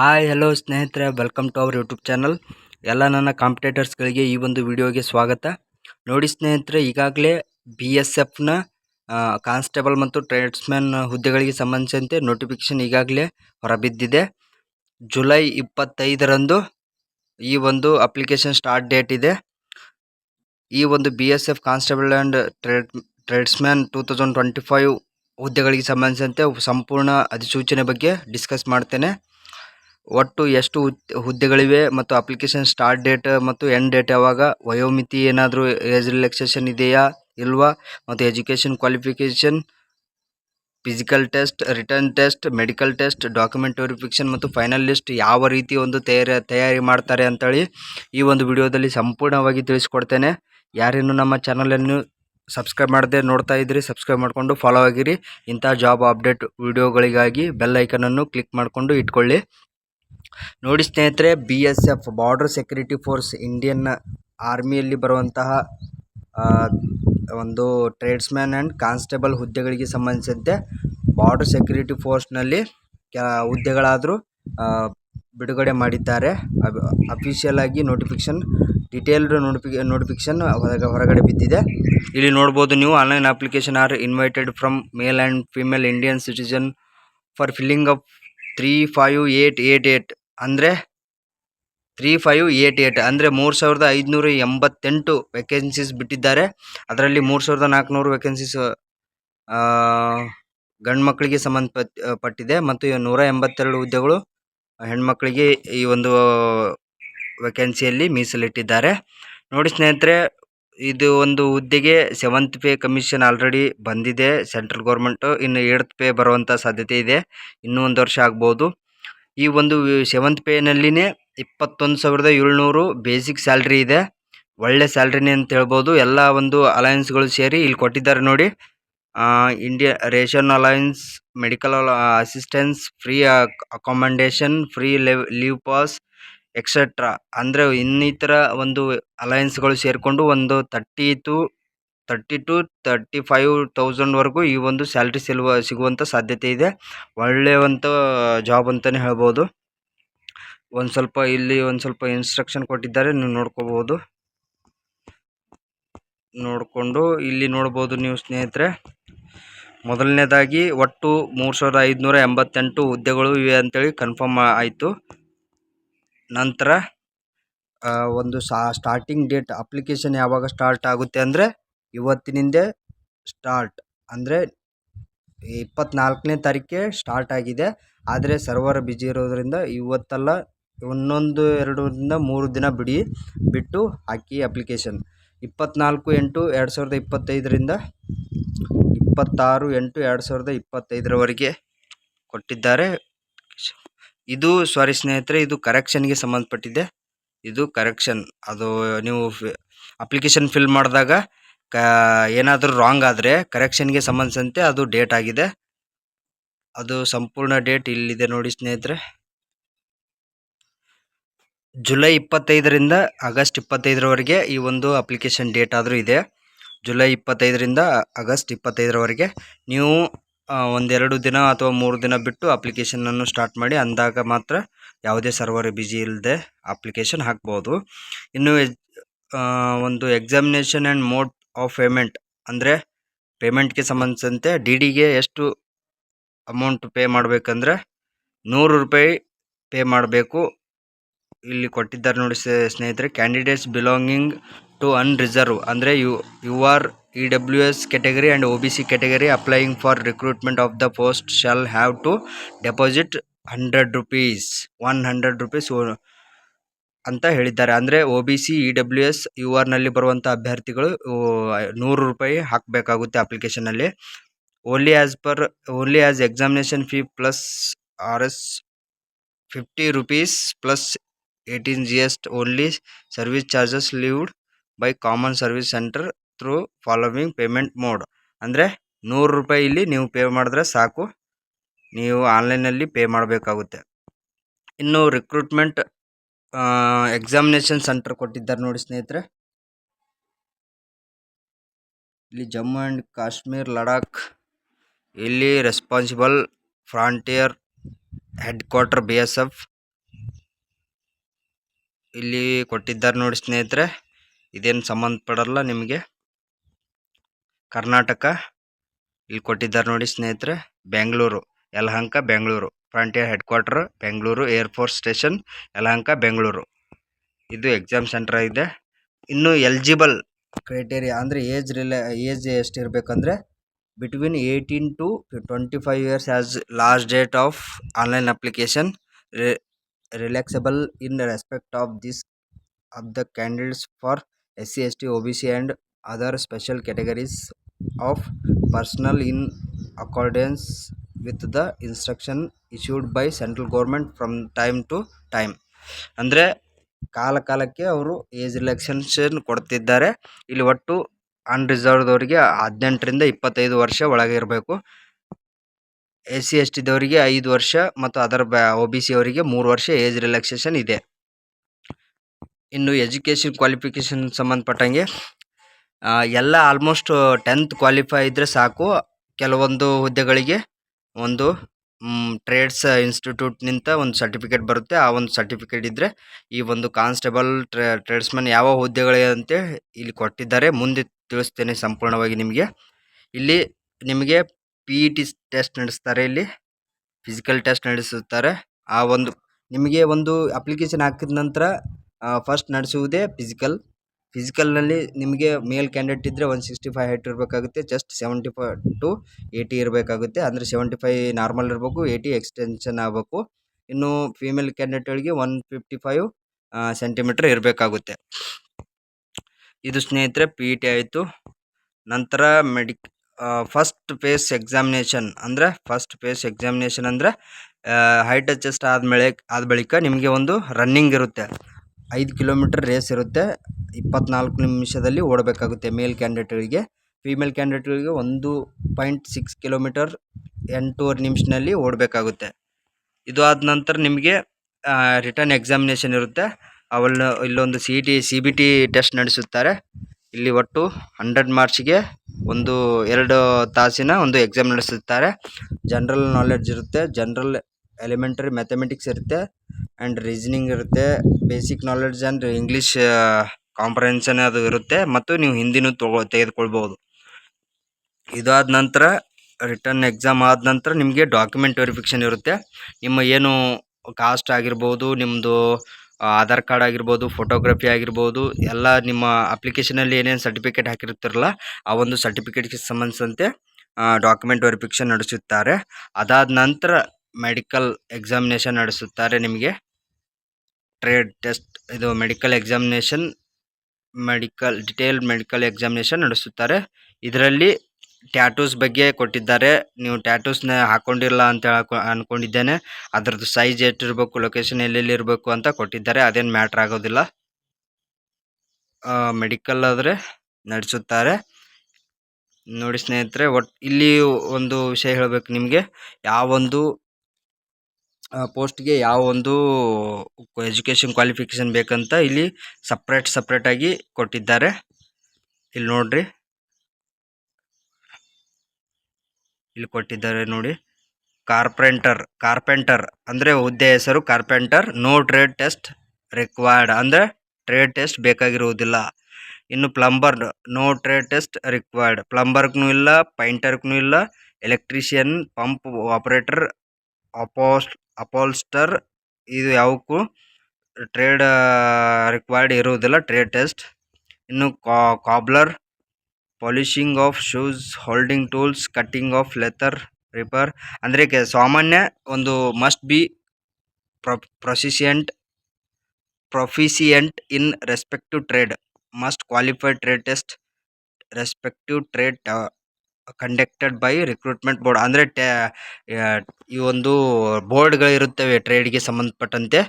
Hi hello ಸ್ನೇಹಿತರೆ. Welcome to our YouTube channel ಎಲ್ಲ ನನ್ನ ಕಾಂಪಿಟೇಟರ್ಸ್ಗಳಿಗೆ ಈ ಒಂದು ವಿಡಿಯೋಗೆ ಸ್ವಾಗತ. ನೋಡಿ ಸ್ನೇಹಿತರೆ, ಈಗಾಗಲೇ ಬಿ ಎಸ್ ಎಫ್ನ ಕಾನ್ಸ್ಟೇಬಲ್ ಮತ್ತು ಟ್ರೇಡ್ಸ್ಮ್ಯಾನ್ ಹುದ್ದೆಗಳಿಗೆ ಸಂಬಂಧಿಸಿದಂತೆ ನೋಟಿಫಿಕೇಶನ್ ಈಗಾಗಲೇ ಹೊರಬಿದ್ದಿದೆ. ಜುಲೈ ಇಪ್ಪತ್ತೈದರಂದು ಈ ಒಂದು ಅಪ್ಲಿಕೇಶನ್ ಸ್ಟಾರ್ಟ್ ಡೇಟ್ ಇದೆ. ಈ ಒಂದು B S F constable and trade tradesman two thousand twenty five ಹುದ್ದೆಗಳಿಗೆ ಸಂಬಂಧಿಸಿದಂತೆ ಸಂಪೂರ್ಣ ಅಧಿಸೂಚನೆ ಬಗ್ಗೆ ಡಿಸ್ಕಸ್ ಮಾಡ್ತೇನೆ. ಒಟ್ಟು ಎಷ್ಟು ಹುದ್ದೆಗಳಿವೆ ಮತ್ತು ಅಪ್ಲಿಕೇಶನ್ ಸ್ಟಾರ್ಟ್ ಡೇಟ್ ಮತ್ತು ಎಂಡ್ ಡೇಟ್ ಯಾವಾಗ? ವಯೋಮಿತಿ ಏನಾದರೂ ಏಜ್ ರಿಲ್ಯಾಕ್ಸೇಷನ್ ಇದೆಯಾ? ಇಲ್ವಾ? ಮತ್ತು education qualification physical test return test medical test document verification ಮತ್ತು ಫೈನಲ್ ಲಿಸ್ಟ್ ಯಾವ ರೀತಿ ಒಂದು ತಯಾರಿ ತಯಾರಿ ಮಾಡ್ತಾರೆ ಅಂತೇಳಿ ಈ ಒಂದು ವಿಡಿಯೋದಲ್ಲಿ ಸಂಪೂರ್ಣವಾಗಿ ತಿಳಿಸ್ಕೊಡ್ತೇನೆ. ಯಾರೇನು ನಮ್ಮ ಚಾನಲನ್ನು ಸಬ್ಸ್ಕ್ರೈಬ್ ಮಾಡದೆ ನೋಡ್ತಾ ಇದ್ದೀರಿ ಸಬ್ಸ್ಕ್ರೈಬ್ ಮಾಡಿಕೊಂಡು ಫಾಲೋ ಆಗಿರಿ. ಇಂಥ ಜಾಬ್ ಅಪ್ಡೇಟ್ ವಿಡಿಯೋಗಳಿಗಾಗಿ ಬೆಲ್ ಐಕನನ್ನು ಕ್ಲಿಕ್ ಮಾಡಿಕೊಂಡು ಇಟ್ಕೊಳ್ಳಿ. ನೋಡಿ ಸ್ನೇಹಿತರೆ B S F border security force Indian ಆರ್ಮಿಯಲ್ಲಿ ಬರುವಂತಹ ಒಂದು ಟ್ರೇಡ್ಸ್ಮ್ಯಾನ್ ಆ್ಯಂಡ್ ಕಾನ್ಸ್ಟೇಬಲ್ ಹುದ್ದೆಗಳಿಗೆ ಸಂಬಂಧಿಸಿದಂತೆ ಬಾರ್ಡರ್ ಸೆಕ್ಯೂರಿಟಿ ಫೋರ್ಸ್ನಲ್ಲಿ ಕೆ ಹುದ್ದೆಗಳಾದರೂ ಬಿಡುಗಡೆ ಮಾಡಿದ್ದಾರೆ. ಅಫಿಷಿಯಲ್ ಆಗಿ ನೋಟಿಫಿಕೇಶನ್ ಡಿಟೇಲ್ಡ್ ನೋಟಿಫಿ ನೋಟಿಫಿಕೇಶನ್ ಹೊರಗೆ, ಹೊರಗಡೆ ಬಿದ್ದಿದೆ. ಇಲ್ಲಿ ನೋಡ್ಬೋದು ನೀವು online application are invited from male and female Indian citizen for filling up three five eight eight eight ಅಂದರೆ ತ್ರೀ ಫೈವ್ ಏಯ್ಟ್ ಏಯ್ಟ್ ಅಂದರೆ ಮೂರು ಸಾವಿರದ ಐದುನೂರ ಎಂಬತ್ತೆಂಟು ವೆಕೆನ್ಸೀಸ್ ಬಿಟ್ಟಿದ್ದಾರೆ. ಅದರಲ್ಲಿ ಮೂರು ಸಾವಿರದ ನಾಲ್ಕುನೂರು ವೇಕೆನ್ಸೀಸ್ ಗಂಡು ಮಕ್ಕಳಿಗೆ ಸಂಬಂಧಪಟ್ಟ ಪಟ್ಟಿದೆ ಮತ್ತು ನೂರ ಎಂಬತ್ತೆರಡು ಹುದ್ದೆಗಳು ಹೆಣ್ಮಕ್ಳಿಗೆ ಈ ಒಂದು ವೇಕೆನ್ಸಿಯಲ್ಲಿ ಮೀಸಲಿಟ್ಟಿದ್ದಾರೆ. ನೋಡಿ ಸ್ನೇಹಿತರೆ ಇದು ಒಂದು ಹುದ್ದೆಗೆ ಸೆವೆಂತ್ ಪೇ ಕಮಿಷನ್ ಆಲ್ರೆಡಿ ಬಂದಿದೆ. ಸೆಂಟ್ರಲ್ ಗೌರ್ಮೆಂಟು ಇನ್ನು ಏಟ್ತ್ ಪೇ ಬರುವಂಥ ಸಾಧ್ಯತೆ ಇದೆ. ಇನ್ನೂ ಒಂದು ವರ್ಷ ಆಗ್ಬೋದು. ಈ ಒಂದು ಸೆವೆಂತ್ ಪೇನಲ್ಲಿನೇ ಇಪ್ಪತ್ತೊಂದು ಸಾವಿರದ ಏಳ್ನೂರು ಬೇಸಿಕ್ ಸ್ಯಾಲ್ರಿ ಇದೆ. ಒಳ್ಳೆ ಸ್ಯಾಲ್ರಿನೇ ಅಂತ ಹೇಳ್ಬೋದು. ಎಲ್ಲ ಒಂದು ಅಲಯನ್ಸ್ಗಳು ಸೇರಿ ಇಲ್ಲಿ ಕೊಟ್ಟಿದ್ದಾರೆ ನೋಡಿ. India ration alliance medical assistance free accommodation free leave pass etcetera ಅಂದರೆ ಇನ್ನಿತರ ಒಂದು ಅಲಯನ್ಸ್ಗಳು ಸೇರಿಕೊಂಡು ಒಂದು thirty two thirty two thirty five ತೌಸಂಡ್ವರೆಗೂ ಈ ಒಂದು ಸ್ಯಾಲ್ರಿ ಸಿಲ್ವ ಸಿಗುವಂಥ ಸಾಧ್ಯತೆ ಇದೆ. ಒಳ್ಳೆಯವಂಥ ಜಾಬ್ ಅಂತಲೇ ಹೇಳ್ಬೋದು. ಒಂದು ಸ್ವಲ್ಪ ಇಲ್ಲಿ ಒಂದು ಸ್ವಲ್ಪ ಇನ್ಸ್ಟ್ರಕ್ಷನ್ ಕೊಟ್ಟಿದ್ದಾರೆ, ನೀವು ನೋಡ್ಕೋಬೋದು ನೋಡಿಕೊಂಡು ಇಲ್ಲಿ ನೋಡ್ಬೋದು ನೀವು ಸ್ನೇಹಿತರೆ. ಮೊದಲನೇದಾಗಿ ಒಟ್ಟು ಮೂರು ಸಾವಿರದ ಐದುನೂರ ಎಂಬತ್ತೆಂಟು ಹುದ್ದೆಗಳು ಇವೆ ಅಂತೇಳಿ ಕನ್ಫರ್ಮ್ ಆಯಿತು. ನಂತರ ಒಂದು ಸಾ ಸ್ಟಾರ್ಟಿಂಗ್ ಡೇಟ್ ಅಪ್ಲಿಕೇಶನ್ ಯಾವಾಗ ಸ್ಟಾರ್ಟ್ ಆಗುತ್ತೆ ಅಂದರೆ ಇವತ್ತಿನಿಂದ ಸ್ಟಾರ್ಟ್ ಅಂದರೆ ಇಪ್ಪತ್ತ್ನಾಲ್ಕನೇ ತಾರೀಕಿಗೆ ಸ್ಟಾರ್ಟ್ ಆಗಿದೆ. ಆದರೆ ಸರ್ವರ್ ಬಿಜಿ ಇರೋದರಿಂದ ಇವತ್ತಲ್ಲ ಇನ್ನೊಂದು ಎರಡರಿಂದ ಮೂರು ದಿನ ಬಿಡಿ, ಬಿಟ್ಟು ಹಾಕಿ ಅಪ್ಲಿಕೇಶನ್ ಇಪ್ಪತ್ತ್ನಾಲ್ಕು ಎಂಟು ಎರಡು ಸಾವಿರದ ಇಪ್ಪತ್ತೈದರಿಂದ ಇಪ್ಪತ್ತಾರು ಎಂಟು ಎರಡು ಸಾವಿರದ ಇಪ್ಪತ್ತೈದರವರೆಗೆ ಕೊಟ್ಟಿದ್ದಾರೆ. ಇದು ಸಾರಿ ಸ್ನೇಹಿತರೆ, ಇದು ಕರೆಕ್ಷನ್ಗೆ ಸಂಬಂಧಪಟ್ಟಿದೆ. ಇದು ಕರೆಕ್ಷನ್ ಅದು ನೀವು ಅಪ್ಲಿಕೇಶನ್ ಫಿಲ್ ಮಾಡಿದಾಗ ಕ, ಏನಾದರೂ ರಾಂಗ್ ಆದರೆ ಕರೆಕ್ಷನ್ಗೆ ಸಂಬಂಧಿಸಿದಂತೆ ಅದು ಡೇಟ್ ಆಗಿದೆ. ಅದು ಸಂಪೂರ್ಣ ಡೇಟ್ ಇಲ್ಲಿದೆ ನೋಡಿ ಸ್ನೇಹಿತರೆ. ಜುಲೈ ಇಪ್ಪತ್ತೈದರಿಂದ ಆಗಸ್ಟ್ ಇಪ್ಪತ್ತೈದರವರೆಗೆ ಈ ಒಂದು ಅಪ್ಲಿಕೇಶನ್ ಡೇಟ್ ಆದರೂ ಇದೆ. ಜುಲೈ ಇಪ್ಪತ್ತೈದರಿಂದ ಆಗಸ್ಟ್ ಇಪ್ಪತ್ತೈದರವರೆಗೆ ನೀವು ಒಂದೆರಡು ದಿನ ಅಥವಾ ಮೂರು ದಿನ ಬಿಟ್ಟು ಅಪ್ಲಿಕೇಶನನ್ನು ಸ್ಟಾರ್ಟ್ ಮಾಡಿ ಅಂದಾಗ ಮಾತ್ರ ಯಾವುದೇ ಸರ್ವರ್ ಬಿಜಿ ಇಲ್ಲದೆ ಅಪ್ಲಿಕೇಶನ್ ಹಾಕ್ಬೋದು. ಇನ್ನು ಒಂದು examination and mode of payment ಅಂದರೆ ಪೇಮೆಂಟ್ಗೆ ಸಂಬಂಧಿಸಿದಂತೆ ಡಿ ಡಿಗೆ ಎಷ್ಟು ಅಮೌಂಟ್ ಪೇ ಮಾಡಬೇಕಂದ್ರೆ ನೂರು ರೂಪಾಯಿ ಪೇ ಮಾಡಬೇಕು. ಇಲ್ಲಿ ಕೊಟ್ಟಿದ್ದಾರೆ ನೋಡಿ ಸ್ನೇಹಿತರೆ ಕ್ಯಾಂಡಿಡೇಟ್ಸ್ ಬಿಲಾಂಗಿಂಗ್ ಟು ಅನ್ರಿಸರ್ವ್ ಅಂದರೆ U U R E W S category and O B C category applying for recruitment of the post shall have to deposit hundred rupees one hundred rupees ಅಂತ ಹೇಳಿದ್ದಾರೆ. ಅಂದರೆ O B C E W S U ಆರ್ನಲ್ಲಿ ಬರುವಂಥ ಅಭ್ಯರ್ಥಿಗಳು ನೂರು ರೂಪಾಯಿ ಹಾಕಬೇಕಾಗುತ್ತೆ ಅಪ್ಲಿಕೇಶನಲ್ಲಿ only as per only as examination fee plus R S fifty rupees plus eighteen G S only service charges levied by common service centre through following payment mode ಅಂದರೆ ನೂರು ರೂಪಾಯಿ ಇಲ್ಲಿ ನೀವು ಪೇ ಮಾಡಿದ್ರೆ ಸಾಕು. ನೀವು ಆನ್ಲೈನಲ್ಲಿ ಪೇ ಮಾಡಬೇಕಾಗುತ್ತೆ. ಇನ್ನು ರಿಕ್ರೂಟ್ಮೆಂಟ್ ಎಕ್ಸಾಮಿನೇಷನ್ ಸೆಂಟರ್ ಕೊಟ್ಟಿದ್ದಾರೆ ನೋಡಿ ಸ್ನೇಹಿತರೆ. ಇಲ್ಲಿ ಜಮ್ಮು ಆ್ಯಂಡ್ ಕಾಶ್ಮೀರ್, ಲಡಾಖ್, ಇಲ್ಲಿ responsible frontier head quarter B S F ಇಲ್ಲಿ ಕೊಟ್ಟಿದ್ದಾರೆ ನೋಡಿ ಸ್ನೇಹಿತರೆ. ಇದೇನು ಸಂಬಂಧಪಡಲ್ಲ ನಿಮಗೆ. ಕರ್ನಾಟಕ. ಇಲ್ಲಿ ಕೊಟ್ಟಿದ್ದಾರೆ ನೋಡಿ ಸ್ನೇಹಿತರೆ, Bengaluru, Yelahanka, Bengaluru. Frontier head quarter Bengaluru air force station Yelahanka, Bengaluru. ಇದು ಎಕ್ಸಾಮ್ ಸೆಂಟರ್ ಇದೆ. ಇನ್ನು ಎಲಿಜಿಬಲ್ ಕ್ರೈಟೇರಿಯಾ ಅಂದರೆ ಏಜ್ ರಿಲೇ ಏಜ್ ಎಷ್ಟು ಇರಬೇಕಂದ್ರೆ between eighteen to twenty five years as last date of online application relaxable in respect of this of the candidates for S C S T O B C and other special categories of personnel in accordance with the instruction issued by central government from time to time. ಅಂದರೆ ಕಾಲ ಕಾಲಕ್ಕೆ ಅವರು age relaxation ಕೊಡ್ತಿದ್ದಾರೆ. ಇಲ್ಲಿ ಒಟ್ಟು ಅನ್ರಿಸರ್ವ್ದವರಿಗೆ ಹದಿನೆಂಟರಿಂದ ಇಪ್ಪತ್ತೈದು ವರ್ಷ ಒಳಗೆ ಇರಬೇಕು. ಎಸ್ ಸಿ ಎಸ್ ಟಿದವರಿಗೆ ಐದು ವರ್ಷ ಮತ್ತು ಅದರ ಬ್ಯಾ ಒ ಬಿ ಸಿ ಅವರಿಗೆ ಮೂರು ವರ್ಷ ಏಜ್ ರಿಲ್ಯಾಕ್ಸೇಷನ್ ಇದೆ. ಇನ್ನು ಎಜುಕೇಷನ್ ಕ್ವಾಲಿಫಿಕೇಷನ್ ಸಂಬಂಧಪಟ್ಟಂಗೆ ಎಲ್ಲ ಆಲ್ಮೋಸ್ಟ್ ಟೆಂತ್ ಕ್ವಾಲಿಫೈ ಇದ್ದರೆ ಸಾಕು. ಕೆಲವೊಂದು ಹುದ್ದೆಗಳಿಗೆ ಒಂದು ಟ್ರೇಡ್ಸ್ ಇನ್ಸ್ಟಿಟ್ಯೂಟ್ನಿಂದ ಒಂದು ಸರ್ಟಿಫಿಕೇಟ್ ಬರುತ್ತೆ. ಆ ಒಂದು ಸರ್ಟಿಫಿಕೇಟ್ ಇದ್ದರೆ ಈ ಒಂದು ಕಾನ್ಸ್ಟೇಬಲ್ ಟ್ರೇ ಟ್ರೇಡ್ಸ್ಮನ್ ಯಾವ ಹುದ್ದೆಗಳಿಗೆ ಅಂತ ಇಲ್ಲಿ ಕೊಟ್ಟಿದ್ದಾರೆ. ಮುಂದೆ ತಿಳಿಸ್ತೇನೆ ಸಂಪೂರ್ಣವಾಗಿ ನಿಮಗೆ. ಇಲ್ಲಿ ನಿಮಗೆ ಪಿ ಇ ಟಿ ಟೆಸ್ಟ್ ನಡೆಸ್ತಾರೆ ಇಲ್ಲಿ. ಫಿಸಿಕಲ್ ಟೆಸ್ಟ್ ನಡೆಸುತ್ತಾರೆ. ಆ ಒಂದು, ನಿಮಗೆ ಒಂದು ಅಪ್ಲಿಕೇಶನ್ ಹಾಕಿದ ನಂತರ ಫಸ್ಟ್ ನಡೆಸುವುದೇ ಫಿಸಿಕಲ್ ಫಿಸಿಕಲ್ನಲ್ಲಿ ನಿಮಗೆ ಮೇಲ್ ಕ್ಯಾಂಡಿಡೇಟ್ ಇದ್ದರೆ ಒನ್ ಸಿಕ್ಸ್ಟಿ ಫೈವ್ ಹೈಟ್ ಇರಬೇಕಾಗುತ್ತೆ just seventy five to eighty ಇರಬೇಕಾಗುತ್ತೆ. ಅಂದರೆ ಸೆವೆಂಟಿ ಫೈ ನಾರ್ಮಲ್ ಇರಬೇಕು ಏಯ್ಟಿ ಎಕ್ಸ್ಟೆನ್ಷನ್ ಆಗಬೇಕು. ಇನ್ನು ಫೀಮೇಲ್ ಕ್ಯಾಂಡಿಡೇಟ್ಗಳಿಗೆ ಒನ್ ಫಿಫ್ಟಿ ಫೈವ್ ಸೆಂಟಿಮೀಟ್ರ್ ಇರಬೇಕಾಗುತ್ತೆ. ಇದು ಸ್ನೇಹಿತರೆ ಪಿ ಇ ಟಿ ಆಯಿತು. ನಂತರ ಮೆಡಿಕ್ ಫಸ್ಟ್ ಫೇಸ್ ಎಕ್ಸಾಮಿನೇಷನ್ ಅಂದರೆ ಫಸ್ಟ್ ಫೇಸ್ ಎಕ್ಸಾಮಿನೇಷನ್ ಅಂದರೆ ಹೈಟ್ ಅಡ್ಜಸ್ಟ್ ಆದಮೇಲೆ, ಆದ ಬಳಿಕ ನಿಮಗೆ ಒಂದು ರನ್ನಿಂಗ್ ಇರುತ್ತೆ. ಐದು ಕಿಲೋಮೀಟರ್ ರೇಸ್ ಇರುತ್ತೆ. ಇಪ್ಪತ್ನಾಲ್ಕು ನಿಮಿಷದಲ್ಲಿ ಓಡಬೇಕಾಗುತ್ತೆ ಮೇಲ್ ಕ್ಯಾಂಡಿಡೇಟ್ಗಳಿಗೆ. ಫೀಮೇಲ್ ಕ್ಯಾಂಡಿಡೇಟ್ಗಳಿಗೆ ಒಂದು ಪಾಯಿಂಟ್ ಸಿಕ್ಸ್ ಕಿಲೋಮೀಟರ್ ಎಂಟೂವರೆ ನಿಮಿಷದಲ್ಲಿ ಓಡಬೇಕಾಗುತ್ತೆ. ಇದು ಆದ ನಂತರ ನಿಮಗೆ ರಿಟರ್ನ್ ಎಕ್ಸಾಮಿನೇಷನ್ ಇರುತ್ತೆ. ಅವಳನ್ನ ಇಲ್ಲೊಂದು C T C B T test ನಡೆಸುತ್ತಾರೆ. ಇಲ್ಲಿ ಒಟ್ಟು ಹಂಡ್ರೆಡ್ ಮಾರ್ಚ್ಗೆ ಒಂದು ಎರಡು ತಾಸಿನ ಒಂದು ಎಕ್ಸಾಮ್ ನಡೆಸುತ್ತಾರೆ. ಜನ್ರಲ್ ನಾಲೆಡ್ಜ್ ಇರುತ್ತೆ, ಜನ್ರಲ್ ಎಲಿಮೆಂಟರಿ ಮ್ಯಾಥಮೆಟಿಕ್ಸ್ ಇರುತ್ತೆ, ಆ್ಯಂಡ್ ರೀಸನಿಂಗ್ ಇರುತ್ತೆ, basic knowledge and English comprehension ಅದು ಇರುತ್ತೆ ಮತ್ತು ನೀವು ಹಿಂದಿನೂ ತಗೋ ತೆಗೆದುಕೊಳ್ಬೋದು ಇದಾದ ನಂತರ ರಿಟರ್ನ್ ಎಕ್ಸಾಮ್ ಆದ ನಂತರ ನಿಮಗೆ ಡಾಕ್ಯುಮೆಂಟ್ ವೆರಿಫಿಕೇಷನ್ ಇರುತ್ತೆ. ನಿಮ್ಮ ಏನು ಕಾಸ್ಟ್ ಆಗಿರ್ಬೋದು ನಿಮ್ಮದು ಆಧಾರ್ ಕಾರ್ಡ್ ಆಗಿರ್ಬೋದು ಫೋಟೋಗ್ರಫಿ ಆಗಿರ್ಬೋದು, ಎಲ್ಲ ನಿಮ್ಮ ಅಪ್ಲಿಕೇಶನಲ್ಲಿ ಏನೇನು ಸರ್ಟಿಫಿಕೇಟ್ ಹಾಕಿರ್ತಿರಲ್ಲ, ಆ ಒಂದು ಸರ್ಟಿಫಿಕೇಟ್ಗೆ ಸಂಬಂಧಿಸಿದಂತೆ ಡಾಕ್ಯುಮೆಂಟ್ ವೆರಿಫಿಕೇಷನ್ ನಡೆಸುತ್ತಾರೆ. ಅದಾದ ನಂತರ ಮೆಡಿಕಲ್ ಎಕ್ಸಾಮಿನೇಷನ್ ನಡೆಸುತ್ತಾರೆ ನಿಮಗೆ. ಟ್ರೇಡ್ ಟೆಸ್ಟ್ ಇದು medical examination medical detail medical examination ನಡೆಸುತ್ತಾರೆ. ಇದರಲ್ಲಿ ಟ್ಯಾಟೂಸ್ ಬಗ್ಗೆ ಕೊಟ್ಟಿದ್ದಾರೆ. ನೀವು ಟ್ಯಾಟೂಸ್ನ ಹಾಕೊಂಡಿಲ್ಲ ಅಂತ ಅಂದ್ಕೊಂಡಿದ್ದೇನೆ ಅದರದ್ದು ಸೈಜ್ ಎಷ್ಟಿರಬೇಕು ಲೊಕೇಶನ್ ಎಲ್ಲೆಲ್ಲಿ ಇರಬೇಕು ಅಂತ ಕೊಟ್ಟಿದ್ದಾರೆ. ಅದೇನು ಮ್ಯಾಟ್ರ್ ಆಗೋದಿಲ್ಲ. ಮೆಡಿಕಲ್ ಆದರೆ ನಡೆಸುತ್ತಾರೆ. ನೋಡಿ ಸ್ನೇಹಿತರೆ, ಒಟ್ ಇಲ್ಲಿ ಒಂದು ವಿಷಯ ಹೇಳಬೇಕು ನಿಮಗೆ. ಯಾವೊಂದು ಪೋಸ್ಟ್ಗೆ ಯಾವ ಒಂದು ಎಜುಕೇಷನ್ ಕ್ವಾಲಿಫಿಕೇಷನ್ ಬೇಕಂತ ಇಲ್ಲಿ ಸಪ್ರೇಟ್ ಸಪ್ರೇಟಾಗಿ ಕೊಟ್ಟಿದ್ದಾರೆ. ಇಲ್ಲಿ ನೋಡ್ರಿ. ಇಲ್ಲಿ ಕೊಟ್ಟಿದ್ದಾರೆ ನೋಡಿ. ಕಾರ್ಪೆಂಟರ್ ಕಾರ್ಪೆಂಟರ್ ಅಂದರೆ ಹುದ್ದೆ ಹೆಸರು carpenter. No trade test required ಅಂದರೆ ಟ್ರೇಡ್ ಟೆಸ್ಟ್ ಬೇಕಾಗಿರುವುದಿಲ್ಲ. ಇನ್ನು plumber, no trade test required. ಪ್ಲಂಬರ್ಗೂ ಇಲ್ಲ, ಪೈಂಟರ್ಗೂ ಇಲ್ಲ, ಎಲೆಕ್ಟ್ರಿಷಿಯನ್, ಪಂಪ್ ಆಪ್ರೇಟರ್ ಅಪೋಸ್ ಅಪೋಲ್ಸ್ಟರ್ ಇದು ಯಾವಕ್ಕೂ ಟ್ರೇಡ್ ರಿಕ್ವೈರ್ಡ್ ಇರುವುದಿಲ್ಲ. Trade test. ಇನ್ನು cobbler polishing of shoes holding tools cutting of leather repair ಅಂದರೆ ಕೆ, ಸಾಮಾನ್ಯ ಒಂದು must be proficient proficient in respective trade must qualified trade test respective trade conducted by recruitment board ಅಂದರೆ ಟ್ಯಾ ಈ ಒಂದು ಬೋರ್ಡ್ಗಳಿರುತ್ತವೆ ಟ್ರೇಡ್ಗೆ ಸಂಬಂಧಪಟ್ಟಂತೆ.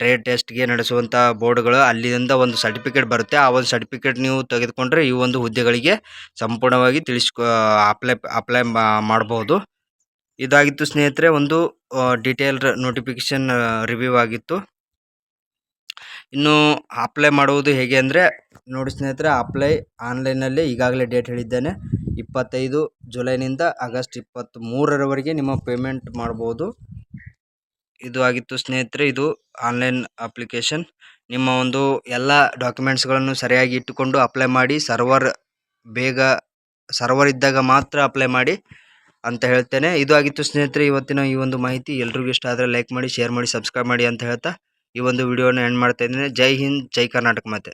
ಟ್ರೇಡ್ ಟೆಸ್ಟ್ಗೆ ನಡೆಸುವಂಥ ಬೋರ್ಡ್ಗಳು, ಅಲ್ಲಿಂದ ಒಂದು ಸರ್ಟಿಫಿಕೇಟ್ ಬರುತ್ತೆ. ಆ ಒಂದು ಸರ್ಟಿಫಿಕೇಟ್ ನೀವು ತೆಗೆದುಕೊಂಡ್ರೆ ಈ ಒಂದು ಹುದ್ದೆಗಳಿಗೆ ಸಂಪೂರ್ಣವಾಗಿ ತಿಳಿಸ್ಕೊ ಅಪ್ಲೈ ಅಪ್ಲೈ ಮಾಡಬಹುದು ಇದಾಗಿತ್ತು ಸ್ನೇಹಿತರೆ, ಒಂದು ಡೀಟೇಲ್ ನೋಟಿಫಿಕೇಷನ್ ರಿವ್ಯೂ ಆಗಿತ್ತು. ಇನ್ನು ಅಪ್ಲೈ ಮಾಡುವುದು ಹೇಗೆ ಅಂದರೆ, ನೋಡಿ ಸ್ನೇಹಿತರೆ ಅಪ್ಲೈ ಆನ್ಲೈನಲ್ಲಿ ಈಗಾಗಲೇ ಡೇಟ್ ಹೇಳಿದ್ದೇನೆ. ಇಪ್ಪತ್ತೈದು ಜುಲೈನಿಂದ ಆಗಸ್ಟ್ ಇಪ್ಪತ್ತ್ ಮೂರರವರೆಗೆ ನಿಮ್ಮ ಪೇಮೆಂಟ್ ಮಾಡ್ಬೋದು. ಇದು ಆಗಿತ್ತು ಸ್ನೇಹಿತರೆ, ಇದು ಆನ್ಲೈನ್ ಅಪ್ಲಿಕೇಶನ್. ನಿಮ್ಮ ಒಂದು ಎಲ್ಲ ಡಾಕ್ಯುಮೆಂಟ್ಸ್ಗಳನ್ನು ಸರಿಯಾಗಿ ಇಟ್ಟುಕೊಂಡು ಅಪ್ಲೈ ಮಾಡಿ, ಸರ್ವರ್ ಬೇಗ, ಸರ್ವರ್ ಇದ್ದಾಗ ಮಾತ್ರ ಅಪ್ಲೈ ಮಾಡಿ ಅಂತ ಹೇಳ್ತೇನೆ. ಇದು ಆಗಿತ್ತು ಸ್ನೇಹಿತರೆ, ಇವತ್ತಿನ ಈ ಒಂದು ಮಾಹಿತಿ ಎಲ್ರಿಗೂ ಇಷ್ಟ ಆದರೆ ಲೈಕ್ ಮಾಡಿ, ಶೇರ್ ಮಾಡಿ, ಸಬ್ಸ್ಕ್ರೈಬ್ ಮಾಡಿ ಅಂತ ಹೇಳ್ತಾ ಈ ಒಂದು ವಿಡಿಯೋನ ಎಂಡ್ ಮಾಡ್ತಾ ಇದ್ದೇನೆ. ಜೈ ಹಿಂದ್, ಜೈ ಕರ್ನಾಟಕ ಮಾತೆ.